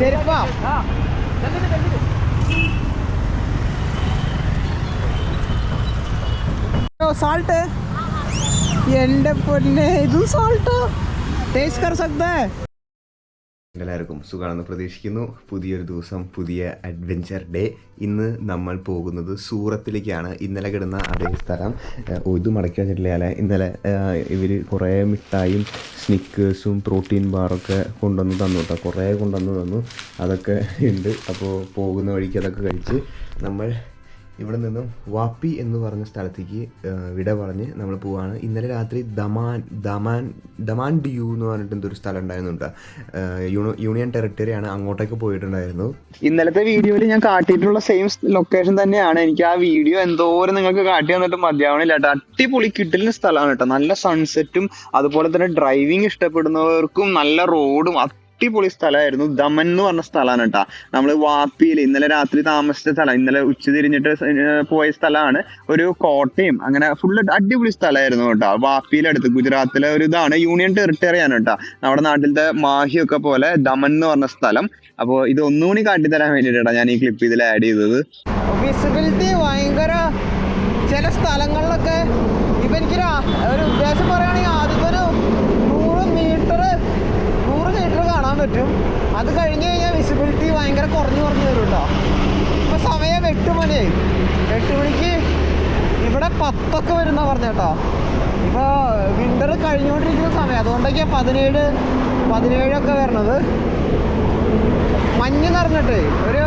ചെരുപ്പാ salt എന്റെ പൊന്നെ ഇതും സാൾട്ട് ടേസ്റ്റ് കർ സക്താ ഹൈ എല്ലാവർക്കും സുഖമാണെന്ന് പ്രതീക്ഷിക്കുന്നു. പുതിയൊരു ദിവസം പുതിയ അഡ്വഞ്ചർ ഡേ ഇന്ന് നമ്മൾ പോകുന്നത് സൂറത്തിലേക്കാണ്. ഇന്നലെ കിടന്ന അതേ സ്ഥലം. ഇത് മടക്കി വെച്ചിട്ടില്ല ഇന്നലെ ഇവർ കുറേ മിഠായും സ്നിക്കേഴ്സും പ്രോട്ടീൻ ബാറൊക്കെ കൊണ്ടുവന്ന് തന്നു കേട്ടോ കുറേ കൊണ്ടുവന്ന് തന്നു. അതൊക്കെ ഉണ്ട്. അപ്പോൾ പോകുന്ന വഴിക്ക് അതൊക്കെ കഴിച്ച് നമ്മൾ ഇവിടെ നിന്നും വാപ്പി എന്ന് പറഞ്ഞ സ്ഥലത്തേക്ക് വിട പറഞ്ഞ് നമ്മൾ പോവാണ്. ഇന്നലെ രാത്രി ദമാൻ ദമാൻ ദമാൻ ഡിയു എന്ന് പറഞ്ഞിട്ട് എന്തൊരു സ്ഥലം ഉണ്ടായിരുന്നു കേട്ടോ. ആ, യൂണി- യൂണിയൻ ടെറിട്ടറി ആണ്. അങ്ങോട്ടേക്ക് പോയിട്ടുണ്ടായിരുന്നു. ഇന്നലത്തെ വീഡിയോയിൽ ഞാൻ കാട്ടിയിട്ടുള്ള സെയിം ലൊക്കേഷൻ തന്നെയാണ്. എനിക്ക് ആ വീഡിയോ എന്തോരം നിങ്ങൾക്ക് കാട്ടി തന്നിട്ട് മതിയാവണില്ല അടിപൊളി കിട്ടുന്ന സ്ഥലമാണ് കേട്ടോ. നല്ല സൺസെറ്റും അതുപോലെ തന്നെ ഡ്രൈവിംഗ് ഇഷ്ടപ്പെടുന്നവർക്കും നല്ല റോഡും അടിപൊളി സ്ഥലമായിരുന്നു. ദമൻ എന്ന് പറഞ്ഞ സ്ഥലമാണ് കേട്ടോ. നമ്മൾ വാപ്പിയിൽ ഇന്നലെ രാത്രി താമസിച്ച സ്ഥലം. ഇന്നലെ ഉച്ച തിരിഞ്ഞിട്ട് പോയ സ്ഥലമാണ്. ഒരു കോട്ടയും അങ്ങനെ ഫുള്ള് അടിപൊളി സ്ഥലമായിരുന്നു കേട്ടോ. വാപ്പിയിലടുത്ത് ഗുജറാത്തിലെ ഒരു ഇതാണ്. യൂണിയൻ ടെറിട്ടറി ആണ് കേട്ടോ. നമ്മുടെ നാട്ടിലത്തെ മാഹിയൊക്കെ പോലെ ദമൻ എന്ന് പറഞ്ഞ സ്ഥലം. അപ്പോൾ ഇത് ഒന്നുകൂടി കാട്ടിത്തരാൻ വേണ്ടിയിട്ടാണ് ഞാൻ ഈ ക്ലിപ്പ് ഇതിൽ ആഡ് ചെയ്തത്. വിസിബിലിറ്റി ഭയങ്കര ചില സ്ഥലങ്ങളിലൊക്കെ ഇപ്പൊ എനിക്കൊരു ഉദ്ദേശം പറയുകയാണെങ്കിൽ ഒരു നൂറ് മീറ്റർ നൂറ് മീറ്റർ കാണാൻ പറ്റും. അത് കഴിഞ്ഞ് കഴിഞ്ഞാൽ വിസിബിലിറ്റി ഭയങ്കര കുറഞ്ഞു കുറഞ്ഞു വരും കേട്ടോ ഇപ്പൊ സമയം എട്ട് മണിയായി എട്ട് മണിക്ക് ഇവിടെ പത്തൊക്കെ വരുന്ന പറഞ്ഞ കേട്ടോ ഇപ്പൊ വിന്റർ കഴിഞ്ഞുകൊണ്ടിരിക്കുന്ന സമയം. അതുകൊണ്ടൊക്കെയാണ് പതിനേഴ് പതിനേഴൊക്കെ വരണത്. മഞ്ഞ് നിറഞ്ഞിട്ട് ഒരു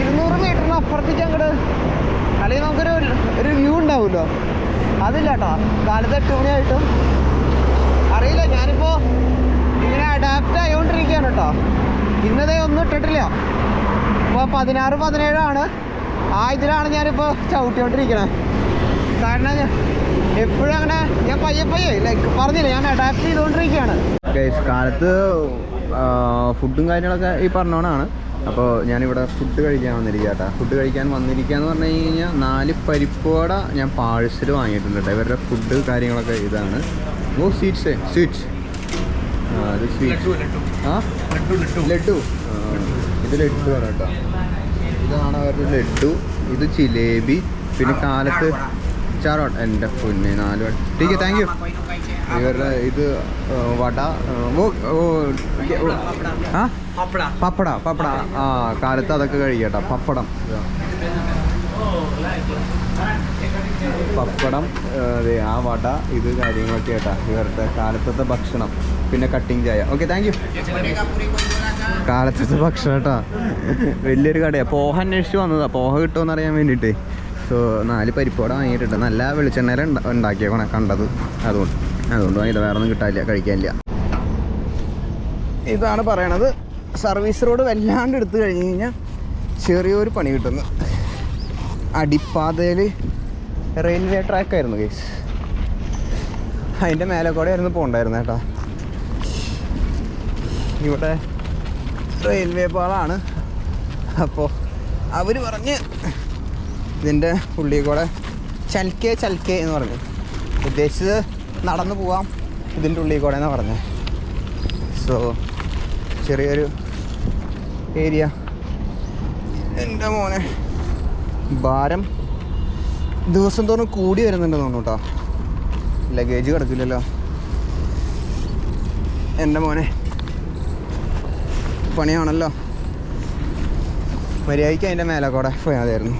ഇരുന്നൂറ് മീറ്ററിന് അപ്പുറത്തേക്ക് അങ്ങോട്ട് അല്ലെങ്കിൽ നമുക്കൊരു ഒരു വ്യൂ ഉണ്ടാവുമല്ലോ. അതില്ല കേട്ടോ കാലത്ത് എട്ട് മണിയായിട്ടും. അറിയില്ല. ഞാനിപ്പോൾ ഇങ്ങനെ അഡാപ്റ്റ് ആയിക്കൊണ്ടിരിക്കുകയാണ് കേട്ടോ ഇന്നതേ ഒന്നും ഇട്ടിട്ടില്ല. ഇപ്പോൾ പതിനാറ് പതിനേഴാണ് ആ ഇതിലാണ് ഞാനിപ്പോൾ ചവിട്ടിക്കൊണ്ടിരിക്കണേ. കാരണം എപ്പോഴും അങ്ങനെ ഞാൻ പയ്യെ പയ്യെ ലൈക്ക് പറഞ്ഞില്ല ഞാൻ അഡാപ്റ്റ് ചെയ്തുകൊണ്ടിരിക്കുകയാണ് കാലത്ത് ഫുഡും കാര്യങ്ങളൊക്കെ ഈ പറഞ്ഞോണാണ്. അപ്പോൾ ഞാനിവിടെ ഫുഡ് കഴിക്കാൻ വന്നിരിക്കുക ഫുഡ് കഴിക്കാൻ വന്നിരിക്കുക എന്ന് പറഞ്ഞു കഴിഞ്ഞാൽ നാല് പരിപ്പോട ഞാൻ പാഴ്സൽ വാങ്ങിയിട്ടുണ്ട് കേട്ടോ ഇവരുടെ ഫുഡ് കാര്യങ്ങളൊക്കെ ഇതാണ്. ഓ സ്വീറ്റ്സ് സ്വീറ്റ്സ് സ്വീറ്റ് ആ? ലഡു ഇത് ലഡു ആണ് കേട്ടോ. ഇതാണ് അവരുടെ ലഡു. ഇത് ജിലേബി. പിന്നെ കാലത്ത് ചാറോട്ട് എന്റെ പൊന്നെ നാല് വട്ട ടീക്ക് താങ്ക് യു ഇവരുടെ ഇത് വട ഓ ഓ ആ? പപ്പട. പപ്പട ആ കാലത്ത് അതൊക്കെ കഴിക്കട്ടോ. പപ്പടം. പപ്പടം ആ വട ഇത് കാര്യങ്ങളൊക്കെ കേട്ടാ ഇവരുടെ കാലത്തത്തെ ഭക്ഷണം. പിന്നെ കട്ടിങ് ചായ. ഓക്കെ താങ്ക് യു കാലത്തത്തെ ഭക്ഷണം കേട്ടോ. വലിയൊരു കടയാണ് പോഹ അന്വേഷിച്ച് വന്നതാണ് പോഹ കിട്ടുമെന്ന് അറിയാൻ വേണ്ടിയിട്ട്. സോ നാല് പരിപ്പോടെ വാങ്ങിയിട്ടുണ്ട്. നല്ല വെളിച്ചെണ്ണയിൽ ഉണ്ടാക്കിയാണ് കണ്ടത്. അതുകൊണ്ട് അതുകൊണ്ട് വാങ്ങിയത്. വേറെ ഒന്നും കിട്ടാനില്ല കഴിക്കാനില്ല. ഇതാണ് പറയണത്. സർവീസ് റോഡ് വല്ലാണ്ട് എടുത്തു കഴിഞ്ഞ് കഴിഞ്ഞാൽ ചെറിയൊരു പണി കിട്ടുന്നു. അടിപ്പാതയിൽ റെയിൽവേ ട്രാക്കായിരുന്നു കേസ് അതിന്റെ മേലെ കൂടെ ആയിരുന്നു പോകണ്ടായിരുന്നു കേട്ടോ. ഇവിടെ റെയിൽവേ പാളാണ്. അപ്പോൾ അവർ പറഞ്ഞ് ഇതിന്റെ പുള്ളിയെ കൂടെ ചൽക്കേ ചൽക്കേ എന്ന് പറഞ്ഞു. ഉദ്ദേശിച്ചത് നടന്നു പോവാം ഇതിന്റെ ഉള്ളിൽ കൂടെ എന്നാണ് പറഞ്ഞത് സോ ചെറിയൊരു ഏരിയ എന്റെ മോനെ ഭാരം ദിവസം തോറും കൂടി വരുന്നുണ്ട് തോന്നുന്നു കേട്ടോ ലഗേജ് കിടക്കില്ലല്ലോ. എന്റെ മോനെ പണിയാണല്ലോ. മര്യാദയ്ക്ക് അതിന്റെ മേലെ കൂടെ പോയാതായിരുന്നു.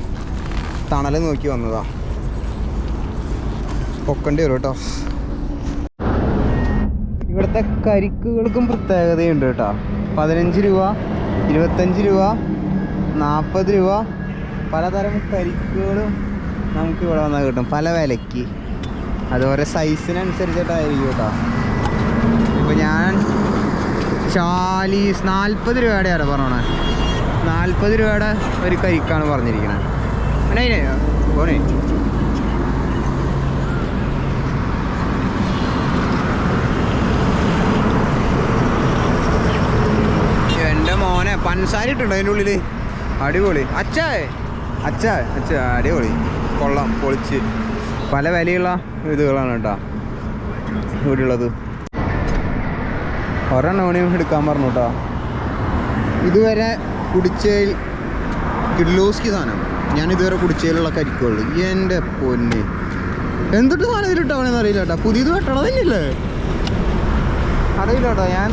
തണൽ നോക്കി വന്നതാ. പൊക്കേണ്ടി വരും കേട്ടോ. ഇവിടുത്തെ കരിക്കുകൾക്കും പ്രത്യേകതയുണ്ട് കേട്ടോ. പതിനഞ്ച് രൂപ ഇരുപത്തഞ്ച് രൂപ നാൽപ്പത് രൂപ. പലതരം കരിക്കുകളും നമുക്ക് ഇവിടെ വന്നാൽ കിട്ടും. പല വിലയ്ക്ക്. അത് സൈസിനനുസരിച്ചിട്ടായിരിക്കും കേട്ടോ. ഇപ്പോൾ ഞാൻ ചാലീസ് നാൽപ്പത് രൂപയുടെ ആണ് പറഞ്ഞോണേ? നാൽപ്പത് രൂപയുടെ ഒരു കരിക്കാണ് പറഞ്ഞിരിക്കുന്നത് അതിന് പോണേ എന്റെ മോനെ പൻസാരി ഇട്ടുണ്ടോ അതിന്റെ ഉള്ളിൽ അടിപൊളി. അച്ഛാ അച്ഛാ അച്ഛ അടിപൊളി. കൊള്ളാം പൊളിച്ച്. പല വിലയുള്ള ഇതുകളാണ് കേട്ടോ. ഇവിടെ ഉള്ളത് ഒരെണ്ണ മണിയും എടുക്കാൻ പറഞ്ഞു കേട്ടോ ഇതുവരെ കുടിച്ചേൽ കിഡ്ലൂസ്കി സാധനം. ഞാൻ ഇതുവരെ കുടിച്ചേലുള്ള കരിക്കുള്ളൂ. എന്റെ പൊന്നെ. എന്തിട്ട് സാധനം ഇതിലിട്ടവണെന്ന് അറിയില്ല കേട്ടോ പുതിയത് വെട്ടണതല്ലേ അറിയില്ല കേട്ടോ ഞാൻ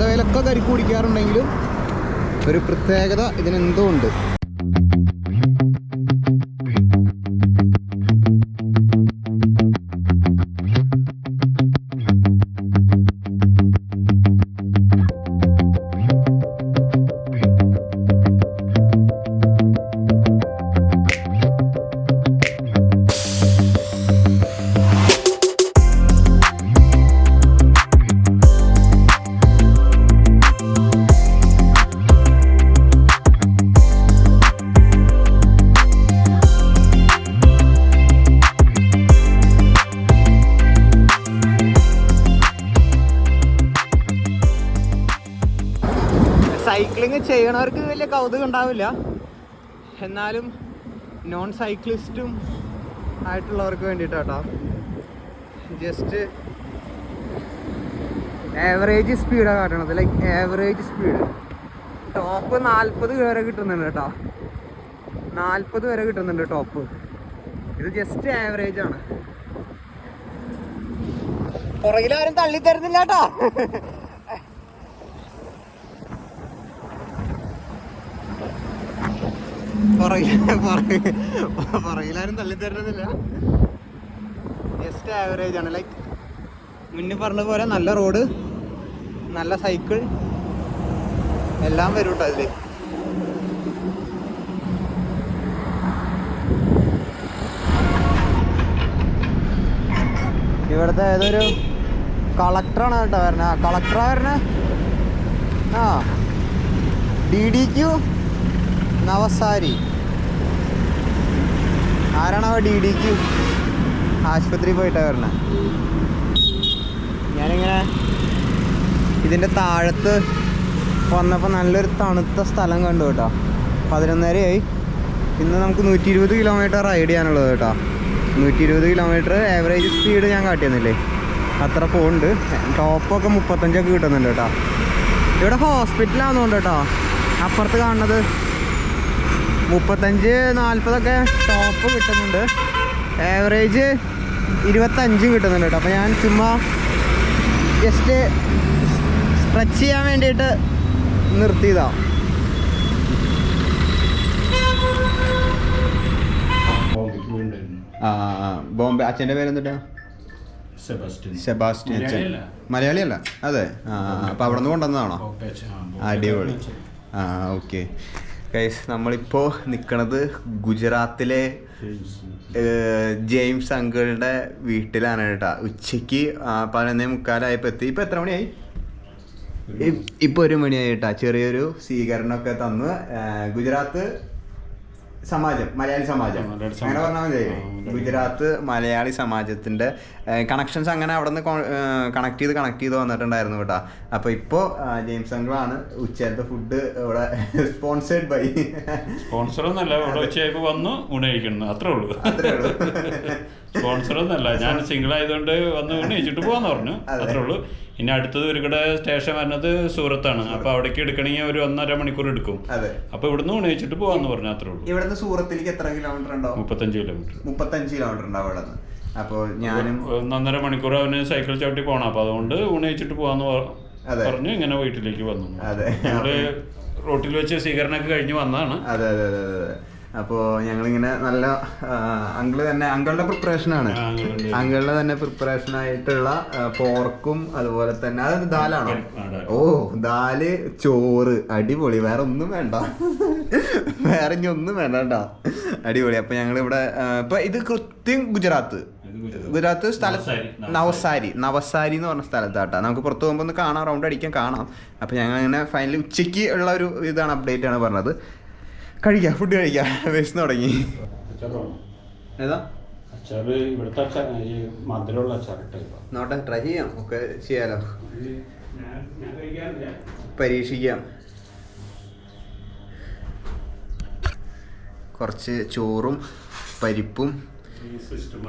ദ വേലൊക്കെ കരിക്ക് കുടിക്കാറുണ്ടെങ്കിലും ഒരു പ്രത്യേകത ഇതിനെന്തോ ഉണ്ട്. ചെയ്യണവർക്ക് വലിയ കൗതുകം ഉണ്ടാവില്ല. എന്നാലും നോൺ സൈക്ലിസ്റ്റും ആയിട്ടുള്ളവർക്ക് വേണ്ടിയിട്ടാട്ടോ ജസ്റ്റ് ആവറേജ് സ്പീഡാണ് കാട്ടണത്. ലൈക്ക് ആവറേജ് സ്പീഡ് ടോപ്പ് നാൽപ്പത് വരെ കിട്ടുന്നുണ്ട് കേട്ടോ. നാൽപ്പത് വരെ കിട്ടുന്നുണ്ട് ടോപ്പ് ഇത് ജസ്റ്റ് ആവറേജ് ആണ്. പുറകിലാരും തള്ളി തരുന്നില്ല കേട്ടോ. പുറകിലാരും തള്ളി തരുന്നില്ല ജസ്റ്റ് ആവറേജ് ആണ്. ലൈക്ക് മുന്നേ പറഞ്ഞ പോലെ നല്ല റോഡ് നല്ല സൈക്കിൾ എല്ലാം വരും കേട്ടോ അതിൽ. ഇവിടുത്തെ ഏതൊരു കളക്ടറാണ് കേട്ടോ വരണേ കളക്ടറാ വരണേ ആ ഡി ഡി ക്യു നവസാരി. ആരാണവ ഡി ഡിക്ക് ആശുപത്രി പോയിട്ടാ വരണേ? ഞാനിങ്ങനെ ഇതിന്റെ താഴത്ത് വന്നപ്പോൾ നല്ലൊരു തണുത്ത സ്ഥലം കണ്ടു കേട്ടോ. പതിനൊന്നരയായി. ഇന്ന് നമുക്ക് നൂറ്റി ഇരുപത് കിലോമീറ്റർ റൈഡ് ചെയ്യാനുള്ളത് കേട്ടോ. നൂറ്റി ഇരുപത് കിലോമീറ്റർ ആവറേജ് സ്പീഡ് ഞാൻ കാട്ടിയെന്നില്ലേ? അത്ര പോകുന്നുണ്ട് ടോപ്പൊക്കെ മുപ്പത്തഞ്ചൊക്കെ കിട്ടുന്നുണ്ട് കേട്ടോ. ഇവിടെ ഹോസ്പിറ്റലാണെന്നുണ്ട് കേട്ടോ. അപ്പുറത്ത് കാണുന്നത് മുപ്പത്തഞ്ച് നാൽപ്പതൊക്കെ ടോപ്പ് കിട്ടുന്നുണ്ട്. ആവറേജ് ഇരുപത്തഞ്ച് കിട്ടുന്നുണ്ട് കേട്ടോ. അപ്പോൾ ഞാൻ ചുമ്മാ ജസ്റ്റ് സ്ട്രെച്ച് ചെയ്യാൻ വേണ്ടിയിട്ട് നിർത്തിയതാ. ബോംബെക്ക് ആ ബോംബെ അച്ഛന്റെ പേരെന്തിട്ടാ? സെബാസ്റ്റ്യൻ. സെബാസ്റ്റ്യൻ അച്ഛൻ. മലയാളിയല്ല. മലയാളിയല്ല അതെ. ആ അപ്പോൾ അവിടെ നിന്ന് കൊണ്ടുവന്നതാണോ? അടിപൊളി. ആ ഓക്കെ. ഗൈസ് നമ്മളിപ്പോ നിൽക്കുന്നത് ഗുജറാത്തിലെ ജെയിംസ് അങ്കിളുടെ വീട്ടിലാണ് കേട്ടോ. ഉച്ചയ്ക്ക് പതിനൊന്നേ മുക്കാലായപ്പോൾ എത്തി. ഇപ്പൊ എത്ര മണിയായി? ഇപ്പൊ ഒരു മണിയായി കേട്ടാ. ചെറിയൊരു സ്വീകരണമൊക്കെ തന്ന്. ഗുജറാത്ത് സമാജം മലയാളി സമാജം. അങ്ങനെ പറഞ്ഞാൽ മതി. ഗുജറാത്ത് മലയാളി സമാജത്തിന്റെ കണക്ഷൻസ് അങ്ങനെ അവിടെ നിന്ന് കണക്ട് ചെയ്ത് കണക്ട് ചെയ്ത് വന്നിട്ടുണ്ടായിരുന്നു കേട്ടാ. അപ്പൊ ഇപ്പോ ജെയിംസ് അങ്കിളാണ് ഉച്ചത്തെ ഫുഡ് ഇവിടെ സ്പോൺസേഡ് ബൈ സ്പോൺസർ ഒന്നല്ല ഇവിടെ ഉച്ചയായപ്പോ വന്നു ഊണ് അത്രേ ഉള്ളൂ. അത്രേ ഉള്ളൂ. സ്പോൺസർ ഒന്നല്ല ഞാൻ സിംഗിൾ ആയതുകൊണ്ട് വന്ന് ഊണ് കഴിച്ചിട്ട് പോവാന്ന് പറഞ്ഞു. അത്രേ ഉള്ളൂ. ഇനി അടുത്തത് ഒരു കൂടെ സ്റ്റേഷൻ വരുന്നത് സൂറത്താണ്. അപ്പൊ അവിടേക്ക് എടുക്കണമെങ്കിൽ ഒരു ഒന്നര മണിക്കൂർ എടുക്കും. അപ്പൊ ഇവിടുന്ന് ഊണ് കഴിച്ചിട്ട് പോവാന്ന് പറഞ്ഞു. അത്രേ ഉള്ളൂ. ഇവിടുന്ന് സൂറത്തിലേക്ക് എത്ര കിലോമീറ്റർ ഉണ്ടോ? മുപ്പത്തഞ്ച് കിലോമീറ്റർ മുപ്പത്തഞ്ച് കിലോമീറ്റർ ഉണ്ടാവും അവിടെ നിന്ന്? അപ്പോൾ ഞാനും ഒന്നര മണിക്കൂർ അവന് സൈക്കിൾ ചവിട്ടി പോകണം അപ്പൊ അതുകൊണ്ട് ഊണ് കഴിച്ചിട്ട് പോവാന്ന് പറഞ്ഞു. ഇങ്ങനെ വീട്ടിലേക്ക് വന്നു. അതെ. ഞങ്ങൾ റോട്ടിൽ വെച്ച് സ്വീകരണമൊക്കെ കഴിഞ്ഞ് വന്നതാണ്. അതെ അതെ അതെ അതെ. അപ്പോൾ ഞങ്ങളിങ്ങനെ നല്ല അങ്കിൾ തന്നെ അങ്കിളുടെ പ്രിപ്പറേഷൻ ആണ്. ആ, അങ്കിളുടെ. തന്നെ പ്രിപ്പറേഷൻ ആയിട്ടുള്ള പോർക്കും അതുപോലെ തന്നെ അത് ദാലാണോ? ഓ ദാൽ ചോറ് അടിപൊളി. വേറെ ഒന്നും വേണ്ട. വേറെ ഇനി ഒന്നും വേണ്ട കേട്ടോ. അടിപൊളി. അപ്പൊ ഞങ്ങൾ ഇവിടെ ഇപ്പൊ ഇത് കൃത്യം ഗുജറാത്ത്. ഗുജറാത്ത്. സ്ഥലത്ത് നവസാരി, നവസാരി. എന്ന് പറഞ്ഞ സ്ഥലത്താട്ടാ. നമുക്ക് പുറത്ത് പോകുമ്പോൾ ഒന്ന് കാണാം റൗണ്ട് അടിക്കാൻ കാണാം. അപ്പൊ ഞങ്ങൾ അങ്ങനെ ഫൈനലി ഉച്ചയ്ക്ക് ഉള്ള ഒരു ഇതാണ് അപ്ഡേറ്റ് ആണ് പറഞ്ഞത്. കഴിക്കാം ഫുഡ് കഴിക്കാം. വിശന്ന് തുടങ്ങി. ഏതാ? നോട്ടെ ട്രൈ ചെയ്യാം ഒക്കെ ചെയ്യാലോ. പരീക്ഷിക്കാം. കുറച്ച് ചോറും പരിപ്പും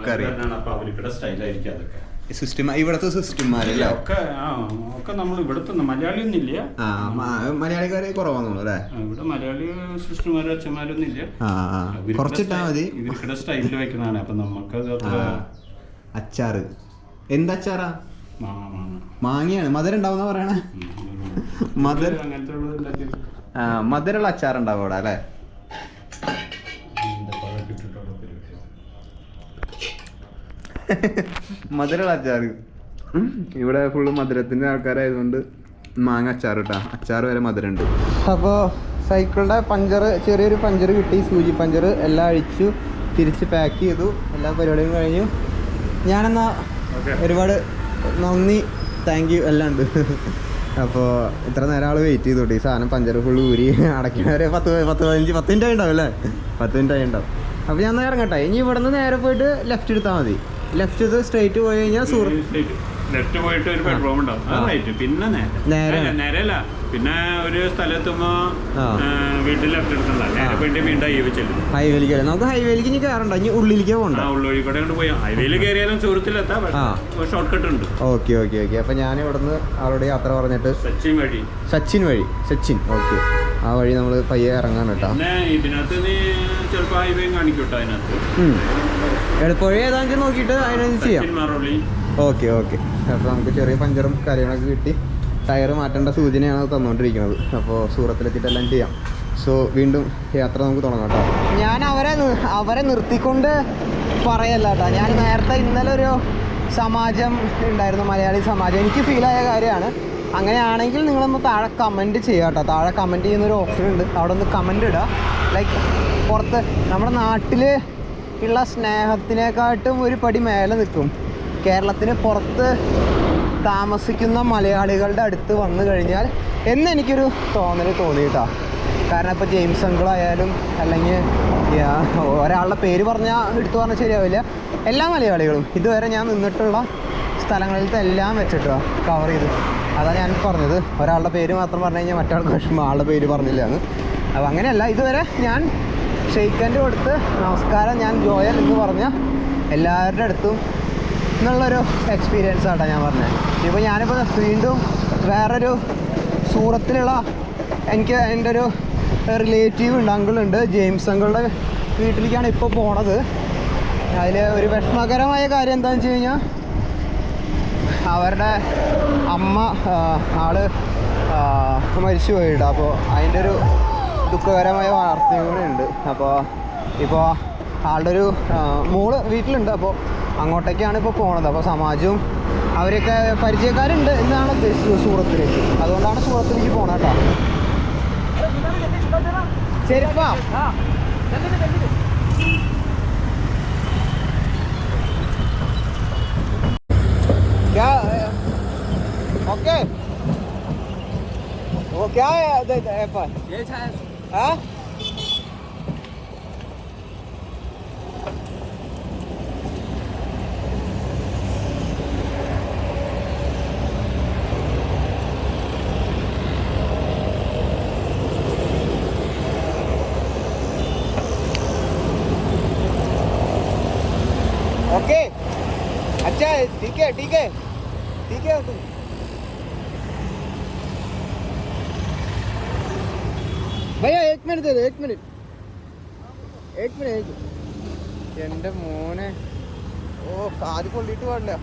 കറി. അവർക്കിടെ സ്റ്റൈലായിരിക്കും അതൊക്കെ. സിസ്റ്റം ഇവിടുത്തെ സിസ്റ്റംമാരല്ലേ ഒക്കെ ആ ഒക്കെ നമ്മൾ ഇവിടുത്തെ മലയാളിയൊന്നും ഇല്ല ആ മ- മലയാളിക്കാരെ കുറവാന്ന് തോന്നുന്നു അല്ലേ ഇവിടെ മലയാളി സിസ്റ്റർമാരും അച്ഛന്മാരൊന്നും ഇല്ല ആ ആ കുറച്ചിട്ടാ മതി. ഇവർക്കിടെ സ്റ്റൈലിൽ വെക്കുന്നതാണ്. അപ്പൊ നമുക്ക് അത്ര ആ. അച്ചാറ്. മാങ്ങ മാങ്ങ. മാങ്ങയാണ്. മധുരം ഉണ്ടാവുന്ന പറയണേ? മധുര അങ്ങനത്തെ ഉള്ളത് ഉണ്ടാക്കി. ആ, മധുരമുള്ള അച്ചാർ ഉണ്ടാവും അവിടെ അല്ലേ? ഇതിന്റെ പഴമൊക്കെ ഇട്ടിട്ടുള്ള പരിപാടി. മധുരമുള്ള അച്ചാർ ഇവിടെ ഫുള്ള് മധുരത്തിന്റെ ആൾക്കാരായതുകൊണ്ട് മാങ്ങ അച്ചാർ കേട്ടാ അച്ചാർ വരെ മധുരമുണ്ട് അപ്പോൾ സൈക്കിളിന്റെ പഞ്ചർ ചെറിയൊരു പഞ്ചർ കിട്ടി സൂചി പഞ്ചർ എല്ലാം അഴിച്ചു തിരിച്ച് പാക്ക് ചെയ്തു എല്ലാ പരിപാടിയും കഴിഞ്ഞു. ഞാനെന്നാ. ഒരുപാട് നന്ദി താങ്ക് യു എല്ലാം ഉണ്ട്. അപ്പോൾ ഇത്ര നേരം ആൾ വെയിറ്റ് ചെയ്തോട്ടെ. ഈ സാധനം പഞ്ചർ ഫുള്ള് ഊരി അടയ്ക്കണവരെ പത്ത് പത്ത് പതിനഞ്ച് പത്ത് മിനിറ്റ് ആയി ഉണ്ടാവും അല്ലേ? പത്ത് മിനിറ്റ് ആയി ഉണ്ടാവും അപ്പോൾ ഞാൻ നേരം ഇറങ്ങട്ടെ? ഇനി ഇവിടെ നിന്ന് നേരെ പോയിട്ട് ലെഫ്റ്റ് എടുത്താൽ മതി. ലെഫ്റ്റ് സ്ട്രേറ്റ് പോയി കഴിഞ്ഞാൽ ലെഫ്റ്റ് പോയിട്ട് ഒരു ബെഡ്റൂം ഉണ്ടാവും. റൈറ്റ് പിന്നെ നേരെ. നേരെ. അല്ല, നേരെയല്ല. പിന്നെ ഒരു സ്ഥലത്തുമ്പോ. വീട്ടിൽ ലെഫ്റ്റ് എടുക്കണ്ട? നേരെ. വീണ്ടും ഹൈവേ ചെല്ലും. ഹൈവേയിലേക്ക് അല്ലേ നമുക്ക് ഹൈവേയിലേക്ക് ഇനി കയറണ്ട ഇനി ഉള്ളിലേക്ക് പോകണ്ട ഉള്ളിൽ കൂടെ കൊണ്ട് പോയി ഹൈവേയിൽ കയറിയാലും സുഹൃത്തിലെത്താം. ഷോർട്ട് കട്ട് ഉണ്ട്. Okay okay okay. അപ്പൊ ഞാൻ ഇവിടുന്ന് ആളോട് യാത്ര പറഞ്ഞിട്ട് സച്ചിൻ വഴി. സച്ചിൻ വഴി. സച്ചിൻ. ഓക്കെ. ആ വഴി നമ്മൾ പയ്യെ ഇറങ്ങാൻ കേട്ടോ. ഇതിനകത്ത് നീ ചിലപ്പോ ഏതാണെങ്കിൽ കാണിക്കൂട്ടോ അതിനകത്ത്. ഉം. എളുപ്പവഴി ഏതാണെന്ന് വെച്ചാൽ നോക്കിയിട്ട് അതിനനുസരിച്ച് ചെയ്യാം. Okay okay. അപ്പോൾ നമുക്ക് ചെറിയ പഞ്ചറും കാര്യങ്ങളൊക്കെ കിട്ടി. ടയർ മാറ്റേണ്ട സൂചനയാണ് അത് തന്നുകൊണ്ടിരിക്കുന്നത് അപ്പോൾ സൂറത്തിലെത്തിയിട്ട് എല്ലാം ചെയ്യാം. സോ വീണ്ടും യാത്ര നമുക്ക് തുടങ്ങാം കേട്ടോ. ഞാൻ അവരെ അവരെ നിർത്തിക്കൊണ്ട് പറയല്ല കേട്ടോ. ഞാൻ നേരത്തെ ഇന്നലെ ഒരു സമാജം ഉണ്ടായിരുന്നു മലയാളി സമാജം. എനിക്ക് ഫീലായ കാര്യമാണ്. അങ്ങനെയാണെങ്കിൽ നിങ്ങളൊന്ന് താഴെ കമന്റ് ചെയ്യുക കേട്ടോ. താഴെ കമന്റ് ചെയ്യുന്നൊരു ഓപ്ഷൻ ഉണ്ട്. അവിടെ ഒന്ന് കമന്റ് ഇടുക ലൈക്ക് പുറത്ത് നമ്മുടെ നാട്ടിൽ ഉള്ള സ്നേഹത്തിനെക്കാട്ടും ഒരു പടി മേലെ നിൽക്കും. കേരളത്തിന് പുറത്ത് താമസിക്കുന്ന മലയാളികളുടെ അടുത്ത് വന്നു കഴിഞ്ഞാൽ എന്ന് എനിക്കൊരു തോന്നൽ തോന്നിയിട്ടാ. കാരണം ഇപ്പോൾ ജെയിംസ് അങ്കിളായാലും അല്ലെങ്കിൽ ഒരാളുടെ പേര് പറഞ്ഞാൽ എടുത്തു പറഞ്ഞാൽ ശരിയാവില്ല. എല്ലാ മലയാളികളും ഇതുവരെ ഞാൻ നിന്നിട്ടുള്ള സ്ഥലങ്ങളിലത്തെ എല്ലാം വെച്ചിട്ടോ കവർ ചെയ്ത് അതാണ് ഞാൻ പറഞ്ഞത്. ഒരാളുടെ പേര് മാത്രം പറഞ്ഞു കഴിഞ്ഞാൽ മറ്റാൾക്ക് വിഷമം ആളുടെ പേര് പറഞ്ഞില്ല എന്ന് അപ്പോൾ അങ്ങനെയല്ല ഇതുവരെ ഞാൻ ഷെയ്ക്കന്റെ കൊടുത്ത് നമസ്കാരം ഞാൻ ജോയൽ എന്ന് പറഞ്ഞ എല്ലാവരുടെ അടുത്തും എന്നുള്ളൊരു എക്സ്പീരിയൻസ് ആട്ടോ ഞാൻ പറഞ്ഞത് ഇപ്പോൾ ഞാനിപ്പോൾ വീണ്ടും വേറൊരു സൂറത്തിലുള്ള എനിക്ക് എന്റെ ഒരു റിലേറ്റീവ് ഉണ്ട് അങ്കിളുണ്ട് ജെയിംസ് അങ്കിളുടെ വീട്ടിലേക്കാണ് ഇപ്പോൾ പോണത്. അതിൽ ഒരു വിഷമകരമായ കാര്യം എന്താണെന്ന് വെച്ച് കഴിഞ്ഞാൽ അവരുടെ അമ്മ ആൾ മരിച്ചു പോയിട്ടുണ്ട് അപ്പോൾ അതിന്റെ ഒരു ദുഃഖകരമായ വാർത്തയും കൂടെ ഉണ്ട്. അപ്പോൾ ഇപ്പോൾ ആളുടെ ഒരു മോൾ വീട്ടിലുണ്ട്. അപ്പോൾ അങ്ങോട്ടേക്കാണ് ഇപ്പോൾ പോണത്. അപ്പോൾ സമാജവും അവരൊക്കെ പരിചയക്കാരുണ്ട് എന്നാണ് ഉദ്ദേശിച്ചത് സൂറത്തിലേക്ക് അതുകൊണ്ടാണ് സൂറത്തിലേക്ക് പോണ കേട്ടോ. ചെരുപ്പാ ഓക്കെ. ഓക്കെ है? ओके। अच्छा ठीक है ठीक है। ठीक है तुम മിനിറ്റ് ചെയ്തു എയ്റ്റ് മിനിറ്റ് എയ്റ്റ് മിനിറ്റ് എന്റെ മോനെ. ഓ കാതി കൊള്ളിട്ട് പാടില്ല.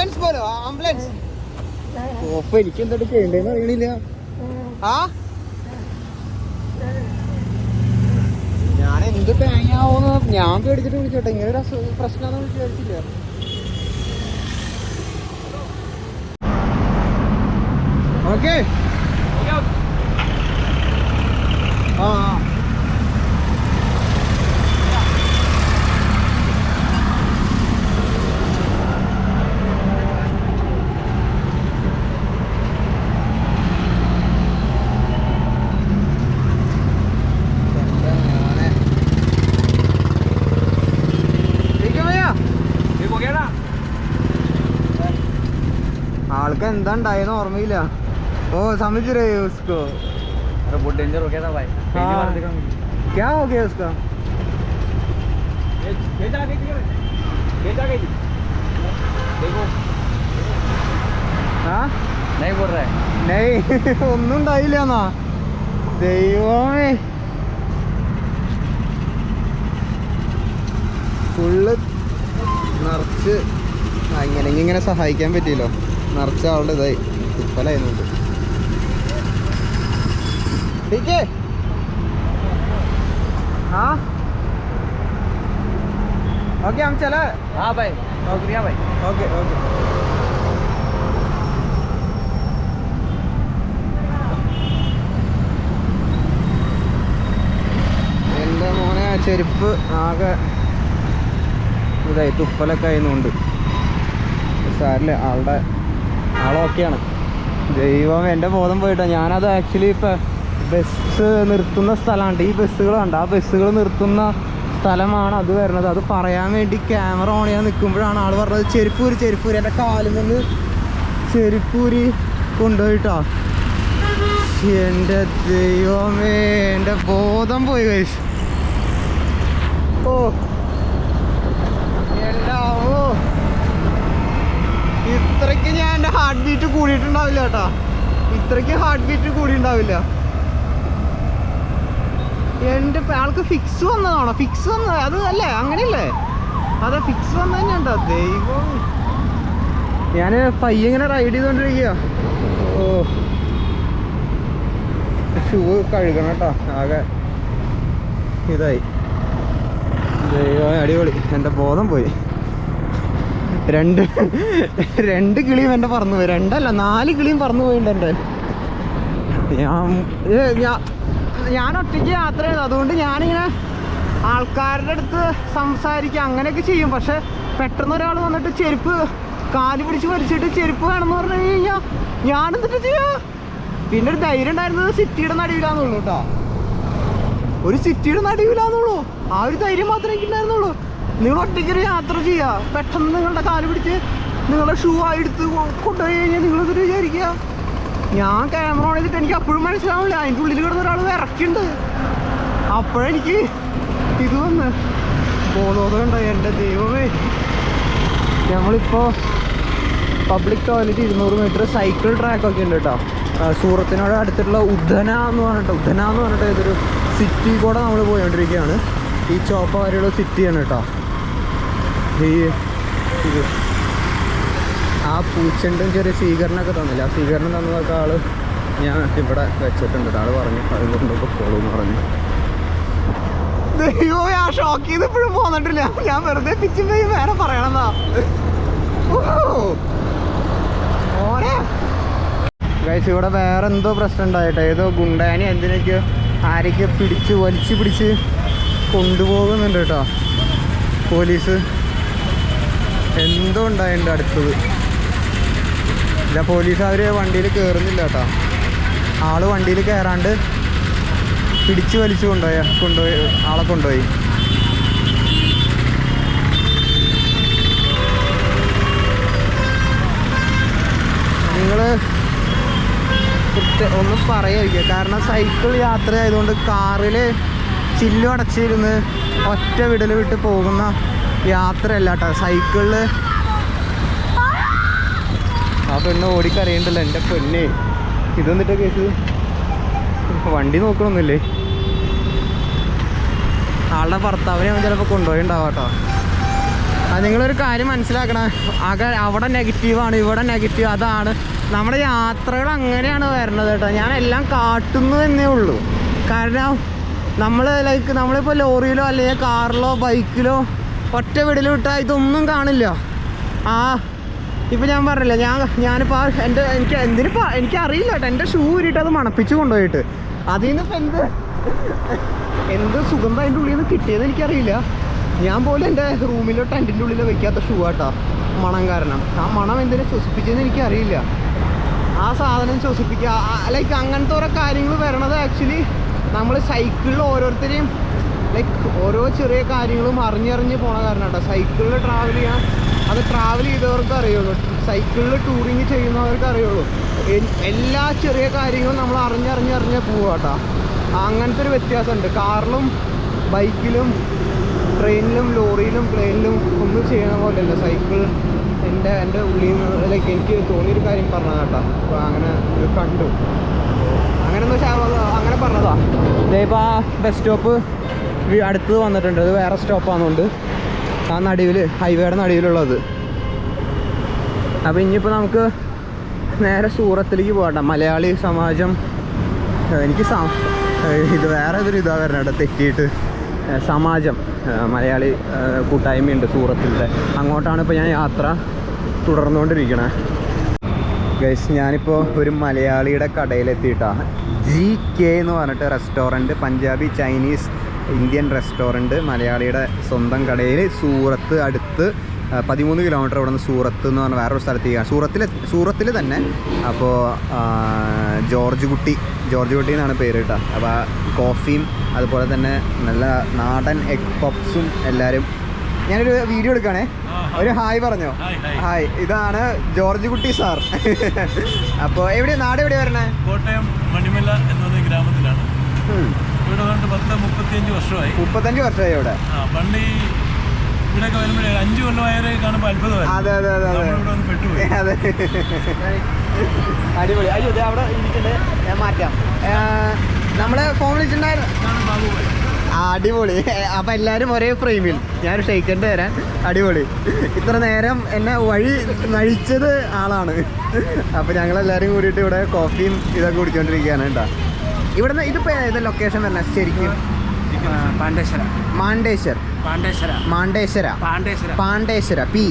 ആംബുലൻസ് പോലോ? ആംബുലൻസ് ഓപ്പ് എനിക്ക് എന്തൊക്കെ ചെയ്യണ്ടെന്ന് അറിയണില്ല. ആ? ഞാൻ എന്ത് തേങ്ങാവോന്ന് ഞാൻ പേടിച്ചിട്ട് വിളിച്ചോട്ടെ. ഇങ്ങനെ ഒരു പ്രശ്നമാണെന്ന് വിചാരിച്ചില്ല. ഓക്കെ. ആ. ആൾക്ക് എന്താ ഉണ്ടായെന്ന് ഓർമ്മയില്ല ഓ समझ रहे हो उसको अरे बहुत डेंजर हो गया था भाई पहली हाँ। बार देखा मैंने। क्या हो गया उसका ये खेत आ गई थी क्या? खेत आ गई थी देखो हाँ नहीं बोल रहा है നെയ് ഒന്നും ഉണ്ടായില്ല എന്നാ ദൈവമേ ഫുള്ള് നിറച്ച് ആ, ഇങ്ങനെ ഇങ്ങനെ സഹായിക്കാൻ പറ്റിയല്ലോ നിറച്ച ആളുടെ ഇതായി തുപ്പലായിരുന്നുണ്ട് ठीक है हाँ ओके हम चला हाँ भाई शुक्रिया भाई ओके ओके എൻ്റെ മോനെ ആ ചെരുപ്പ് ആകെ ഇതായി തുപ്പലൊക്കെ ആയിരുന്നുണ്ട് സാറില്ല ആളുടെ ആളൊക്കെയാണ്. ദൈവം എന്റെ ബോധം പോയിട്ടോ. ഞാനത് ആക്ച്വലി ഇപ്പം ബസ് നിർത്തുന്ന സ്ഥലമാണ്. ഈ ബസ്സുകൾ കണ്ട ആ ബസ്സുകൾ നിർത്തുന്ന സ്ഥലമാണ് അത് വരുന്നത്. അത് പറയാൻ വേണ്ടി ക്യാമറ ഓൺ ചെയ്യാൻ നിൽക്കുമ്പോഴാണ് ആൾ പറഞ്ഞത് ചെരുപ്പൂരി ചെരുപ്പൂരി. എന്റെ കാലിൽ നിന്ന് ചെരുപ്പൂരി കൊണ്ടുപോയിട്ടാ. എന്റെ ദൈവമേ എന്റെ ബോധം പോയി കഴിച്ചു ഓ എന്റെ ഓ ഇത്രയ്ക്ക് ഞാൻ എന്റെ ഹാർട്ട് ബീറ്റ് കൂടിയിട്ടുണ്ടാവില്ല കേട്ടാ. ഇത്രയ്ക്ക് ഹാർട്ട് ബീറ്റ് കൂടിയിട്ടുണ്ടാവില്ല. എന്റെ പ- ആൾക്ക് ഫിക്സ് വന്നതാണോ? ഫിക്സ് വന്നത് അത് അല്ലേ? അങ്ങനെയല്ലേ? അതെ ഫിക്സ് വന്നത് തന്നെ ഉണ്ടോ ദൈവം. ഞാൻ പയ്യെ ഇങ്ങനെ റൈഡ് ചെയ്തോണ്ടിരിക്കുക ഓ. ഷൂ കഴുകണം കേട്ടോ. ആകെ ഇതായി. ദൈവം അടിപൊളി. എന്റെ ബോധം പോയി. രണ്ട് രണ്ട് കിളിയും എന്റെ പറന്നു പോയി. രണ്ടല്ല നാല് കിളിയും പറന്നു പോയിട്ടുണ്ട് എന്റെ ഞാൻ ഞാൻ ഒറ്റയ്ക്ക് യാത്ര ചെയ്തു അതുകൊണ്ട് ഞാനിങ്ങനെ ആൾക്കാരുടെ അടുത്ത് സംസാരിക്കുക അങ്ങനെയൊക്കെ ചെയ്യും. പക്ഷെ പെട്ടെന്ന് ഒരാൾ വന്നിട്ട് ചെരുപ്പ് കാൽ പിടിച്ച് വലിച്ചിട്ട് ചെരുപ്പ് വേണമെന്ന് പറഞ്ഞു കഴിഞ്ഞാൽ ഞാൻ എന്നിട്ട് ചെയ്യാ? പിന്നെ ഒരു ധൈര്യം ഉണ്ടായിരുന്നത് സിറ്റിയുടെ നടുവിലാന്നുള്ളൂ കേട്ടോ. ഒരു സിറ്റിയുടെ നടുവിലാന്നുള്ളൂ ആ ഒരു ധൈര്യം മാത്രമേ എനിക്ക് ഉണ്ടായിരുന്നുള്ളൂ നിങ്ങൾ ഒറ്റയ്ക്ക് ഒരു യാത്ര ചെയ്യുക. പെട്ടെന്ന് നിങ്ങളുടെ കാൽ പിടിച്ച് നിങ്ങളുടെ ഷൂ എടുത്ത് കൊണ്ടുപോയി കഴിഞ്ഞാൽ നിങ്ങളിതൊരു വിചാരിക്കുക? ഞാൻ ക്യാമറ ഓൺ ചെയ്തിട്ട് എനിക്ക് അപ്പോഴും മനസ്സിലാവില്ല അതിന്റെ ഉള്ളിൽ കിടന്ന ഒരാൾ വിറക്കുണ്ട് അപ്പോഴെനിക്ക് ഇത് വന്ന് ഉണ്ടായി എന്റെ ദൈവമേ. നമ്മളിപ്പോൾ പബ്ലിക് ടോയ്ലറ്റ് ഇരുന്നൂറ് മീറ്റർ സൈക്കിൾ ട്രാക്കൊക്കെ ഉണ്ട് കേട്ടോ. സൂറത്തിനോട് അടുത്തുള്ള ഉദ്ധന എന്ന് പറഞ്ഞിട്ട് ഉദ്ധന എന്ന് പറഞ്ഞിട്ട് ഇതൊരു സിറ്റി കൂടെ നമ്മൾ പോയിക്കൊണ്ടിരിക്കുകയാണ് ഈ ചോപ്പ വരെയുള്ള സിറ്റിയാണ് കേട്ടോ ഈ ആ പൂച്ചണ്ടും ചെറിയ സ്വീകരണമൊക്കെ തന്നില്ല? ആ സ്വീകരണം തന്നതൊക്കെ ആൾ ഞാൻ ഇവിടെ വെച്ചിട്ടുണ്ട് ആൾ പറഞ്ഞു അതുകൊണ്ട് കൊണ്ടൊക്കെ പോളൂന്ന് പറഞ്ഞു. ദൈവം ആ ഷോക്ക് ചെയ്ത് ഇപ്പോഴും പോന്നിട്ടില്ല. ഞാൻ വെറുതെ പിച്ചും പോയി വേറെ പറയണമെന്നാ ഓരേ. ഗൈസ് ഇവിടെ വേറെ എന്തോ പ്രശ്നം ഉണ്ടായിട്ടോ. ഏതോ ഗുണ്ടാനി എന്തിനൊക്കെ ആരൊക്കെ പിടിച്ച് വലിച്ചു പിടിച്ച് കൊണ്ടുപോകുന്നുണ്ട് കേട്ടോ. പോലീസ്. എന്തോ ഉണ്ടായിട്ടുണ്ട് അടുത്തത്. ഇല്ല പോലീസ് അവർ വണ്ടിയിൽ കയറുന്നില്ല കേട്ടോ. ആൾ വണ്ടിയിൽ കയറാണ്ട് പിടിച്ചു വലിച്ചു കൊണ്ടുപോയ കൊണ്ടുപോയി ആളെ കൊണ്ടുപോയി. നിങ്ങൾ ഒന്ന് പറയുക കാരണം സൈക്കിൾ യാത്ര ആയതുകൊണ്ട് കാറിൽ ചില്ലു അടച്ചിരുന്ന് ഒറ്റ വിടൽ വിട്ട് പോകുന്ന യാത്രയല്ല കേട്ടോ സൈക്കിളിൽ ആ പെണ്ണ് ഓടിക്കറിയണ്ടല്ലോ എന്റെ പെണ്ണേ. ഇതെന്നിട്ട് കേസ് വണ്ടി നോക്കണമൊന്നുമില്ലേ ആളുടെ ഭർത്താവിനെ അവൻ ചിലപ്പോൾ അത് നിങ്ങളൊരു കാര്യം മനസ്സിലാക്കണം. ആകെ അവിടെ നെഗറ്റീവാണ് ഇവിടെ നെഗറ്റീവ് അതാണ്. നമ്മുടെ യാത്രകൾ അങ്ങനെയാണ് വരുന്നത് കേട്ടോ. ഞാൻ എല്ലാം കാട്ടുന്നു എന്നേ ഉള്ളൂ. കാരണം നമ്മൾ ലൈക്ക് നമ്മളിപ്പോൾ ലോറിയിലോ അല്ലെങ്കിൽ കാറിലോ ബൈക്കിലോ ഒറ്റ വീടിൽ ഇട്ടാൽ ഇതൊന്നും കാണില്ല. ആ ഇപ്പം ഞാൻ പറഞ്ഞില്ല ഞാൻ ഞാനിപ്പോൾ എന്റെ എനിക്ക് എന്തിനിപ്പോൾ എനിക്കറിയില്ല കേട്ടോ. എന്റെ ഷൂ ഊരിയിട്ട് അത് മണപ്പിച്ച് കൊണ്ടുപോയിട്ട്. അതിൽ നിന്ന് ഇപ്പം എന്ത്? എന്ത് സുഗന്ധം അതിന്റെ ഉള്ളിൽ നിന്ന് കിട്ടിയെന്ന് എനിക്കറിയില്ല. ഞാൻ പോലും എന്റെ റൂമിലോ ടെന്റിന്റെ ഉള്ളിലോ വെക്കാത്ത ഷൂ ആട്ടാ. മണം കാരണം. ആ മണം എന്തിനാ ശ്വസിപ്പിച്ചതെന്ന് എനിക്കറിയില്ല. ആ സാധനം ശ്വസിപ്പിക്കുക ലൈക്ക് അങ്ങനത്തെ ഓരോ കാര്യങ്ങൾ വരണത് ആക്ച്വലി നമ്മൾ സൈക്കിളിൽ ഓരോരുത്തരെയും ലൈക്ക് ഓരോ ചെറിയ കാര്യങ്ങളും അറിഞ്ഞറിഞ്ഞ് പോണ കാരണം കേട്ടോ സൈക്കിളിൽ ട്രാവൽ ചെയ്യാൻ അത് ട്രാവൽ ചെയ്തവർക്ക് അറിയുള്ളൂ. സൈക്കിളിൽ ടൂറിങ് ചെയ്യുന്നവർക്ക് അറിയുള്ളൂ. എല്ലാ ചെറിയ കാര്യങ്ങളും നമ്മൾ അറിഞ്ഞറിഞ്ഞറിഞ്ഞ് പോവാട്ടോ. അങ്ങനത്തെ ഒരു വ്യത്യാസമുണ്ട്. കാറിലും ബൈക്കിലും ട്രെയിനിലും ലോറിയിലും പ്ലെയിനിലും ഒന്നും ചെയ്യണ പോലെയല്ല. സൈക്കിൾ എന്റെ എന്റെ ഉള്ളിൽ നിന്ന് ലൈക്ക് എനിക്ക് തോന്നിയൊരു കാര്യം പറഞ്ഞത് കേട്ടോ. അപ്പോൾ അങ്ങനെ കണ്ടു. അങ്ങനെ എന്ന് വെച്ചാൽ അങ്ങനെ പറഞ്ഞതാ. ഇതേപ്പോൾ ആ ബസ് സ്റ്റോപ്പ് അടുത്തത് വന്നിട്ടുണ്ട്. ഇത് വേറെ സ്റ്റോപ്പാണെന്നുണ്ട് ആ നടുവിൽ ഹൈവേയുടെ നടുവിലുള്ളത്. അപ്പോൾ ഇനിയിപ്പോൾ നമുക്ക് നേരെ സൂറത്തിലേക്ക് പോകട്ടെ മലയാളി സമാജം എനിക്ക് ഇത് വേറെ ഏതൊരു ഇതാ വരണേട്ടോ തെറ്റിയിട്ട്. സമാജം മലയാളി കൂട്ടായ്മയുണ്ട് സൂറത്തിന്റെ. അങ്ങോട്ടാണ് ഇപ്പോൾ ഞാൻ യാത്ര തുടർന്നുകൊണ്ടിരിക്കണേ. ഗൈസ് ഞാനിപ്പോൾ ഒരു മലയാളിയുടെ കടയിലെത്തിയിട്ടാണ് ജി കെ എന്ന് പറഞ്ഞിട്ട് restaurant Punjabi Chinese Indian restaurant മലയാളിയുടെ സ്വന്തം കടയിൽ സൂറത്ത് അടുത്ത് പതിമൂന്ന് കിലോമീറ്റർ ഇവിടെ നിന്ന് സൂറത്ത് എന്ന് പറഞ്ഞ വേറൊരു സ്ഥലത്തേക്കാണ്. സൂറത്തിൽ സൂറത്തിൽ തന്നെ അപ്പോൾ ജോർജ് കുട്ടി ജോർജ് കുട്ടി എന്നാണ് പേര് കേട്ടോ. അപ്പോൾ ആ കോഫിയും അതുപോലെ തന്നെ നല്ല നാടൻ എഗ് പപ്സും എല്ലാവരും ഞാനൊരു വീഡിയോ എടുക്കുകയാണേ ഒരു ഹായ് പറഞ്ഞോ? ഹായ് ഇതാണ് ജോർജ് കുട്ടി സാർ. അപ്പോൾ എവിടെ നാട് എവിടെ വരണേ? കോട്ടയം മണിമല എന്ന് പറയുന്ന ഗ്രാമത്തിലാണ് ഇവിടെ വന്നിട്ട് പത്ത് മുപ്പത്തിയഞ്ച് വർഷമായി. മുപ്പത്തഞ്ച് വർഷമായി ഇവിടെ. പണ്ട് ഈ ഇവിടെയൊക്കെ വരുമ്പോഴേ അഞ്ച് കൊല്ലമായവരെ കാണുമ്പോൾ അത്ഭുതമായിരുന്നു. അതെ അതെ അതെ അതെ. അതെ. അടിപൊളി. അയ്യോ ദേ അവിടെ ഇരിക്കണ്ടേ. ഞാൻ മാറ്റാം. നമ്മളെ ഫോൺ വിളിച്ചിട്ടുണ്ടായിരുന്നു. അടിപൊളി. അപ്പൊ എല്ലാരും ഒരേ ഫ്രെയിമിൽ ഞാൻ ഷെയ്ക്കന്റെ തരാൻ അടിപൊളി. ഇത്ര നേരം എന്നെ വഴി നയിച്ചത് ആളാണ്. അപ്പൊ ഞങ്ങൾ എല്ലാരും കൂടിയിട്ട് ഇവിടെ കോഫിയും ഇതൊക്കെ കുടിച്ചുകൊണ്ടിരിക്കുകയാണ് കേട്ടോ. ഇവിടുന്ന് ഇതിപ്പോ ഏത് ലൊക്കേഷൻ തന്നെ ശരിക്കും പാണ്ഡേശ്വര. മാണ്ടേശ്വർ. പാണ്ഡേശ്വര. മാണ്ടേശ്വര. പാണ്ഡേശ്വര. പാണ്ഡേശ്വര. പി.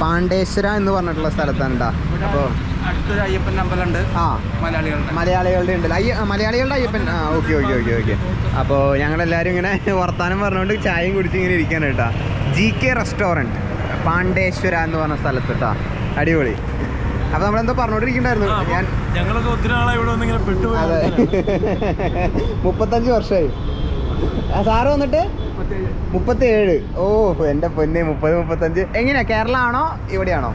പാണ്ഡേശ്വര എന്ന് പറഞ്ഞിട്ടുള്ള സ്ഥലത്താണ് കേട്ടോ. അപ്പോൾ അടുത്തൊരു അയ്യപ്പൻ അമ്പലമുണ്ട്. ആ. മലയാളികളുടെ. മലയാളികളുടെ ഉണ്ട്. അയ്യ മലയാളികളുടെ അയ്യപ്പൻ. ആ ഓക്കെ ഓക്കെ ഓക്കെ ഓക്കെ. അപ്പോൾ ഞങ്ങളെല്ലാവരും ഇങ്ങനെ വർത്താനം പറഞ്ഞുകൊണ്ട് ചായയും കുടിച്ച് ഇങ്ങനെ ഇരിക്കാൻ കേട്ടോ. ജി കെ റെസ്റ്റോറന്റ് പാണ്ഡേശ്വര എന്ന് പറഞ്ഞ സ്ഥലത്ത് കേട്ടോ. അടിപൊളി. അപ്പൊ നമ്മളെന്തോ പറഞ്ഞോണ്ടിരിക്കണ്ടായിരുന്നു. ഞാൻ ഞങ്ങളൊക്കെ ഒത്തിരി നാളായി ഇവിടെ വന്നിങ്ങനെ പെട്ടുപോയി അതെ. മുപ്പത്തഞ്ച് വർഷമായി സാറ് വന്നിട്ട്? മുപ്പത്തി ഏഴ് ഓ എന്റെ പൊന്നെ മുപ്പത് മുപ്പത്തഞ്ച്. എങ്ങനെയാ? കേരള ആണോ ഇവിടെയാണോ?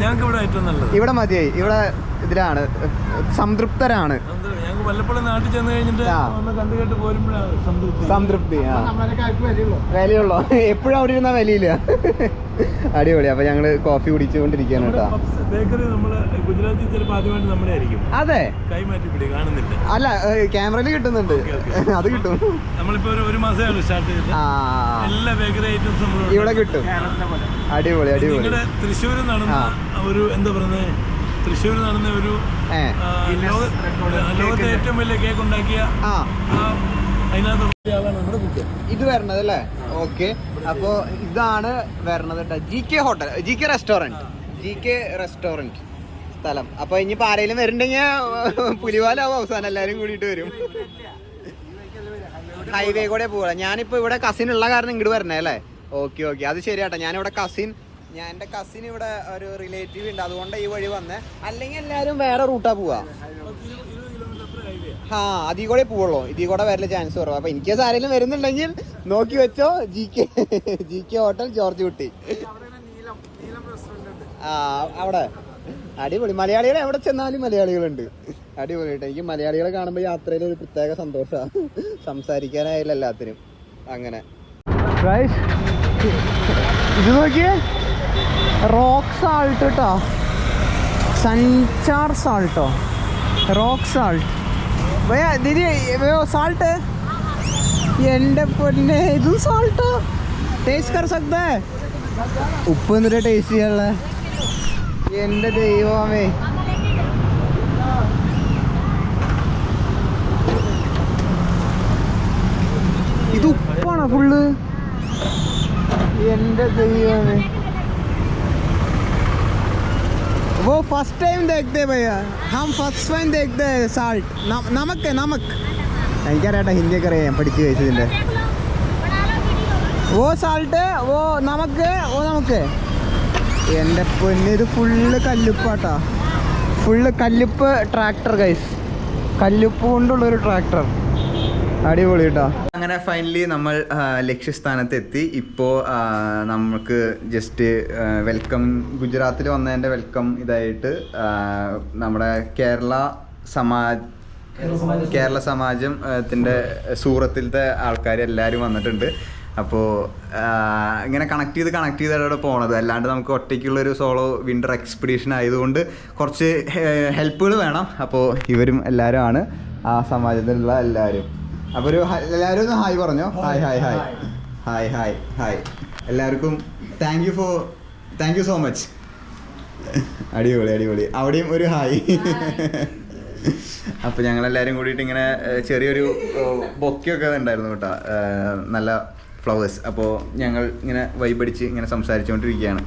ഞങ്ങൾക്ക് ഇവിടെ ഏറ്റവും നല്ലത്. ഇവിടെ മതിയായി. ഇവിടെ ഇതിലാണ്. സംതൃപ്തരാണ്. ഞങ്ങൾക്ക് വല്ലപ്പോഴും നാട്ടിൽ ചെന്ന് കഴിഞ്ഞിട്ട് ആ. ഒന്ന് കണ്ടു കേട്ട് പോരുമ്പോഴാണ് സംതൃപ്തി. സംതൃപ്തി ആ. വിലയുള്ളോ. എപ്പോഴും അവിടെ ഇരുന്ന വിലയില്ല. അടിപൊളി. അപ്പൊ ഞങ്ങൾ കോഫി കുടിച്ചുകൊണ്ടിരിക്കുകയാണ് കേട്ടോ. ബേക്കറി നമ്മൾ ഗുജറാത്തിൽ ചിലപ്പോൾ ആദ്യമായിട്ട് നമ്മുടെ ആയിരിക്കും. അതെ. കൈമാറ്റി പിടി കാണുന്നില്ല. അല്ല ക്യാമറയിൽ കിട്ടുന്നുണ്ട്. അത് കിട്ടും. നമ്മളിപ്പോ ഒരു മാസമാണ് സ്റ്റാർട്ട് ചെയ്തത് എല്ലാ ബേക്കറി ഐറ്റംസ് ഇവിടെ കിട്ടും. അടിപൊളി അടിപൊളി. തൃശ്ശൂർ നടന്ന ഒരു എന്താ പറയുന്നത് തൃശ്ശൂർ നടന്ന ഒരു ലോകത്തെ ഏറ്റവും വലിയ കേക്ക് ഉണ്ടാക്കിയ ഇത് വരണത് അല്ലേ? ഓക്കെ. അപ്പോ ഇതാണ് വരണത് കേട്ടോ G K hotel G K restaurant G K restaurant സ്ഥലം. അപ്പൊ ഇനിയിപ്പോ ആരെങ്കിലും വരുന്നുണ്ടെങ്കിൽ പുലിവാലാവും അവസാനം എല്ലാരും കൂടിയിട്ട് വരും. ഹൈവേ കൂടെ പോവാ. ഞാനിപ്പോ ഇവിടെ കസിൻ ഉള്ള കാരണം ഇങ്ങോട്ട് വരണേ അല്ലേ? Okay okay. അത് ശരിയാട്ടോ. ഞാനിവിടെ കസിൻ ഞാൻ എന്റെ കസിൻ ഇവിടെ ഒരു റിലേറ്റീവ് ഉണ്ട്. അതുകൊണ്ട് ഈ വഴി വന്നേ. അല്ലെങ്കിൽ എല്ലാരും വേറെ റൂട്ടാ പോവാ. ആ അതീ കൂടെ പോവുള്ളൂ. ഇതീ കൂടെ വരൽ ചാൻസ് കുറവ്. അപ്പൊ എനിക്ക് ആരെങ്കിലും വരുന്നുണ്ടെങ്കിൽ നോക്കി വെച്ചോ. G K G K hotel George Kutty. ആ അവിടെ. അടിപൊളി. മലയാളികൾ എവിടെ ചെന്നാലും മലയാളികളുണ്ട്. അടിപൊളി കേട്ടോ. എനിക്ക് മലയാളികളെ കാണുമ്പോൾ യാത്രയിൽ ഒരു പ്രത്യേക സന്തോഷമാണ് സംസാരിക്കാനായില്ല എല്ലാത്തിനും. അങ്ങനെ. ഇത് നോക്കിയേ? റോക്ക് സാൾട്ട് കേട്ടോ സഞ്ചാർ സാൾട്ടോ റോക്ക് സാൾട്ട് വയ്യ ഇതിന് സാൾട്ട് എന്റെ പൊന്നെ ഇതും സാൾട്ടോ ടേസ്റ്റ് കർ സക്ത ഉപ്പ് എന്നിട്ട് ടേസ്റ്റ് ചെയ്യാനുള്ള. എന്റെ ദൈവമേ. ഇത് ഉപ്പാണോ ഫുള്ള് എൻ്റെ ദൈവമേ वो फर्स्ट टाइम देखते हैं भैया हम फर्स्ट टाइम देखते हैं साल्ट नमक है नमक എനിക്കറിയാട്ടെ ഹിന്ദിയൊക്കെ അറിയാം പഠിച്ചു കഴിച്ചതിൻ്റെ ഓ സാൾട്ട് ഓ നമക്ക് ഓ നമുക്ക് എൻ്റെ പൊന്നെ ഇത് ഫുള്ള് കല്ലുപ്പാട്ടാ ഫുള്ള് കല്ലുപ്പ് ട്രാക്ടർ ഗൈസ് കല്ലുപ്പ് കൊണ്ടുള്ള ഒരു ട്രാക്ടർ അടിപൊളി കേട്ടോ അങ്ങനെ ഫൈനലി നമ്മൾ ലക്ഷ്യസ്ഥാനത്തെത്തി. ഇപ്പോൾ നമുക്ക് ജസ്റ്റ് വെൽക്കം ഗുജറാത്തിൽ വന്നതിന്റെ വെൽക്കം ഇതായിട്ട് നമ്മുടെ കേരള സമാജ് കേരള സമാജം ത്തിന്റെ സൂറത്തിലത്തെ ആൾക്കാർ എല്ലാവരും വന്നിട്ടുണ്ട്. അപ്പോൾ ഇങ്ങനെ കണക്ട് ചെയ്ത് കണക്ട് ചെയ്താണ് പോണത്. അല്ലാണ്ട് നമുക്ക് ഒറ്റയ്ക്കുള്ളൊരു സോളോ വിന്റർ എക്സ്പെഡീഷൻ ആയതുകൊണ്ട് കുറച്ച് ഹെൽപ്പുകൾ വേണം. അപ്പോൾ ഇവരും എല്ലാവരും ആണ്. ആ സമാജത്തിലുള്ള എല്ലാവരും അപ്പോൾ ഒരു എല്ലാവരും ഒന്ന് ഹായ് പറഞ്ഞോ. Hi. Hi hi hi. Hi. Hi എല്ലാവർക്കും thank you for thank you so much അടിപൊളി അടിപൊളി. അവിടെയും ഒരു ഹായ്. അപ്പോൾ ഞങ്ങളെല്ലാവരും കൂടിയിട്ട് ഇങ്ങനെ ചെറിയൊരു ബൊക്കെയൊക്കെ ഉണ്ടായിരുന്നു കേട്ടോ. നല്ല ഫ്ലവേഴ്സ് അപ്പോൾ ഞങ്ങൾ ഇങ്ങനെ വൈബടിച്ച് ഇങ്ങനെ സംസാരിച്ചുകൊണ്ടിരിക്കുകയാണ്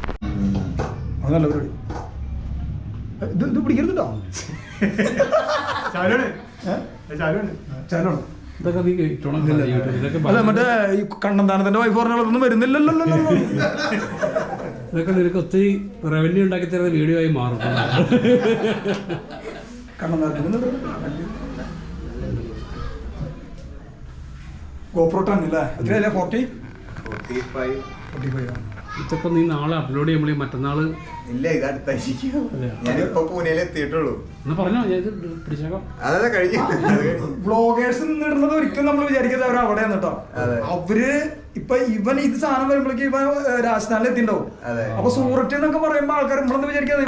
ഇത് പിടിക്കരുത് കേട്ടോ ഇത് പിടിക്കരുതട്ടോ ചാനോണ് ഇതൊക്കെ നീ ഇട്ടോണം ഇതൊക്കെ അല്ല മറ്റേ ഈ കണ്ണന്താനത്തിന്റെ വൈഫ് പറഞ്ഞതൊന്നും വരുന്നില്ലല്ലോ. ഇതൊക്കെ നിനക്ക് ഒത്തിരി റവന്യൂ ഉണ്ടാക്കി തരുന്ന വീഡിയോ ആയി മാറും. ഗോപ്രോ ടെൻ അല്ലേ എത്രയല്ലേ ഫോർട്ടി ഫോർട്ടി ഫൈവ് ഇതൊക്കെ നീ നാളെ അപ്ലോഡ് ചെയ്യുമ്പോൾ മറ്റന്നാൾ ഇല്ല ഇത് അടുത്ത ഞാനിപ്പോ പൂനെയിൽ എത്തിയിട്ടുള്ളൂ. എന്നാ പറഞ്ഞോ ഞാൻ ഇത് പിടിച്ചേക്കാം. അതെ കഴിഞ്ഞു. ഇടുന്നത് ഒരിക്കലും നമ്മൾ വിചാരിക്കുന്നത് അവർ അവിടെയാണ് കേട്ടോ. അവർ ഇപ്പൊ ഇവൻ ഇത് സാധനം വരുമ്പോഴേക്കും ഇവ രാജസ്ഥാനിൽ എത്തിണ്ടാവും അതെ. അപ്പൊ സൂററ്റ് എന്നൊക്കെ പറയുമ്പോ ആൾക്കാർ നമ്മളെന്ന് വിചാരിക്കാതെ